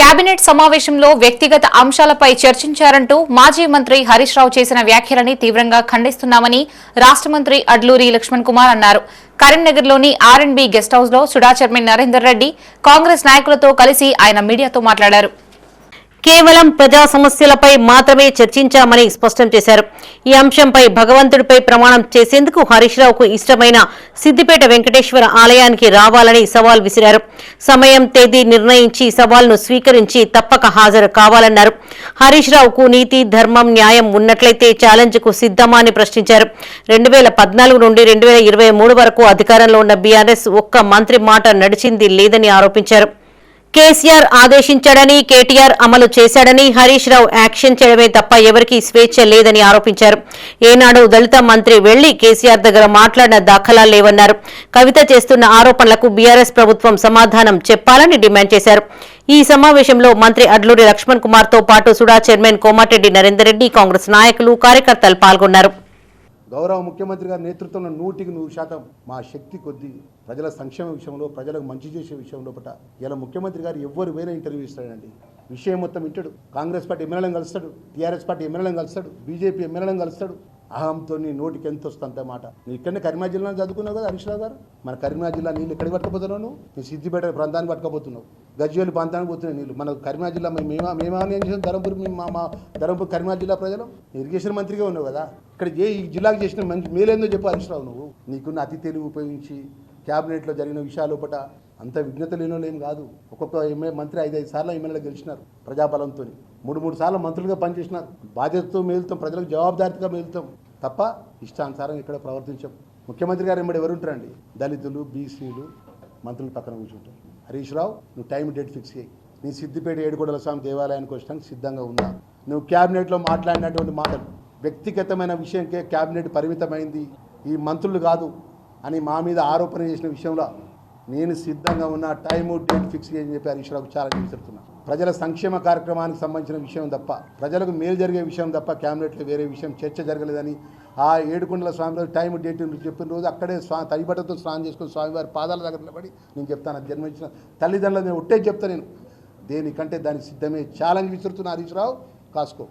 Cabinet సమావేశంలో వ్యక్తిగత అంశాలపై చర్చించారంటూ మాజీ మంత్రి హరీష్ రావు చేసిన వ్యాఖ్యలని తీవ్రంగా ఖండిస్తున్నామని రాష్ట్ర మంత్రి అడ్లూరి లక్ష్మణ్ కుమార్ అన్నారు. కరీంనగర్లోని ఆర్ అండ్ బి గెస్ట్ హౌస్లో సుడా చైర్మన్ నరేందర్ రెడ్డి కాంగ్రెస్ నాయకులతో కలిసి ఆయన మీడియాతో మాట్లాడారు. కేవలం ప్రజా సమస్యలపై మాత్రమే చర్చించామని స్పష్టం చేశారు. ఈ అంశంపై భగవంతుడిపై ప్రమాణం చేసేందుకు హరీష్ రావుకు ఇష్టమైన సిద్దిపేట వెంకటేశ్వర ఆలయానికి రావాలని సవాల్ విసిరారు. సమయం తేదీ నిర్ణయించి సవాల్ను స్వీకరించి తప్పక హాజరు కావాలన్నారు. హరీష్ రావుకు నీతి ధర్మం న్యాయం ఉన్నట్లయితే ఛాలెంజ్కు సిద్ధమా అని ప్రశ్నించారు. రెండు వేల పద్నాలుగు నుండి రెండు వేల ఇరవై మూడు వరకు అధికారంలో ఉన్న బీఆర్ఎస్ ఒక్క మంత్రి మాట నడిచింది లేదని ఆరోపించారు. కేసీఆర్ ఆదేశించాడని కేటీఆర్ అమలు చేశాడని హరీష్ రావు యాక్షన్ చేయడమే తప్ప ఎవరికీ స్వేచ్ఛ లేదని ఆరోపించారు. ఏనాడు దళిత మంత్రి వెళ్ళి కేసీఆర్ దగ్గర మాట్లాడిన దాఖలాలు లేవన్నారు. కవిత చేస్తున్న ఆరోపణలకు బీఆర్ఎస్ ప్రభుత్వం సమాధానం చెప్పాలని డిమాండ్ చేశారు. ఈ సమావేశంలో మంత్రి అడ్లూరి లక్ష్మణ్ కుమార్తో పాటు సుడా చైర్మన్ కోమారెడ్డి నరేందర్ రెడ్డి కాంగ్రెస్ నాయకులు కార్యకర్తలు పాల్గొన్నారు. గౌరవ ముఖ్యమంత్రి గారి నేతృత్వంలో నూటికి నూరు శాతం మా శక్తి కొద్దీ ప్రజల సంక్షేమ విషయంలో ప్రజలకు మంచి చేసే విషయంలో పట ఇలా ముఖ్యమంత్రి గారు ఎవ్వరు వేరే ఇంటర్వ్యూ ఇస్తాడండి. విషయం మొత్తం ఇంటాడు కాంగ్రెస్ పార్టీ ఎమ్మెల్యేలను కలుస్తాడు. టీఆర్ఎస్ పార్టీ ఎమ్మెల్యేలను కలుస్తాడు. బీజేపీ ఎమ్మెల్యేలను కలుస్తాడు. అహంతో నీ నోటికి ఎంత వస్తుంది మాట. నువ్వు ఇక్కడనే కరీంనగర్ జిల్లాలో చదువుకున్నావు కదా హరీష్రావు గారు? మన కరీంనగర్ జిల్లా నీళ్ళు ఎక్కడికి పట్టుకపోతున్నావు నువ్వు? నీ సిద్దిపేట ప్రాంతానికి పట్టుకపోతున్నావు. గజ్వేలు ప్రాంతానికి పోతున్నాయి నీళ్ళు. మన కరీంనగర్ జిల్లా మేమా మేమా ఏం చేసాం ధర్మపూర్ మా మా ధర్మపూర్ కరీంనగర్ జిల్లా ప్రజలు? ఇరిగేషన్ మంత్రిగా ఉన్నావు కదా. ఇక్కడ ఏ ఈ జిల్లాకు చేసిన మంచి మేలేందో చెప్పు హరీష్రావు నువ్వు. నీకున్న అతి తెలివి ఉపయోగించి క్యాబినెట్లో జరిగిన విషయాలు ఒకట అంత విఘ్నత లేని ఏం కాదు. ఒక్కొక్క ఎమ్మెల్యే మంత్రి ఐదు ఐదు సార్లు ఎమ్మెల్యేలు గెలిచినారు ప్రజాబలంతో మూడు మూడు సార్లు మంత్రులుగా పనిచేసినారు. బాధ్యతతో మేలుతాం ప్రజలకు జవాబుదారితగా మేలుతాం. తప్ప ఇష్టానుసారం ఇక్కడ ప్రవర్తించాం. ముఖ్యమంత్రి గారు ఎంబడి ఎవరు దళితులు బీసీలు మంత్రులు పక్కన కూర్చుంటారు. హరీష్ రావు నువ్వు టైం డేట్ ఫిక్స్ చేయి. నీ సిద్దిపేట ఏడుకొండల స్వామి దేవాలయానికి వచ్చడానికి సిద్ధంగా ఉన్నా. నువ్వు క్యాబినెట్లో మాట్లాడినటువంటి మాటలు. వ్యక్తిగతమైన విషయంకే క్యాబినెట్ పరిమితమైంది. ఈ మంత్రులు కాదు అని మా మీద ఆరోపణ చేసిన విషయంలో నేను సిద్ధంగా ఉన్న టైము డేట్ ఫిక్స్ చేయని చెప్పి హరీష్ రావుకు చాలా విసురుతున్నా ప్రజల సంక్షేమ కార్యక్రమానికి సంబంధించిన విషయం తప్ప ప్రజలకు మేలు జరిగే విషయం తప్ప క్యాబినెట్లో వేరే విషయం చర్చ జరగలేదని ఆ ఏడుకొండల స్వామి టైం డేట్ చెప్పిన రోజు అక్కడే స్వా తడిబట్టతో స్నానం చేసుకుని స్వామివారి పాదాల దగ్గర నిలబడి నేను చెప్తాను జన్మించిన తల్లిదండ్రులు నేను ఒట్టే చెప్తా నేను. దేనికంటే దానికి సిద్ధమే. ఛాలెంజ్ విసురుతున్న హరీష్ రావు కాసుకో.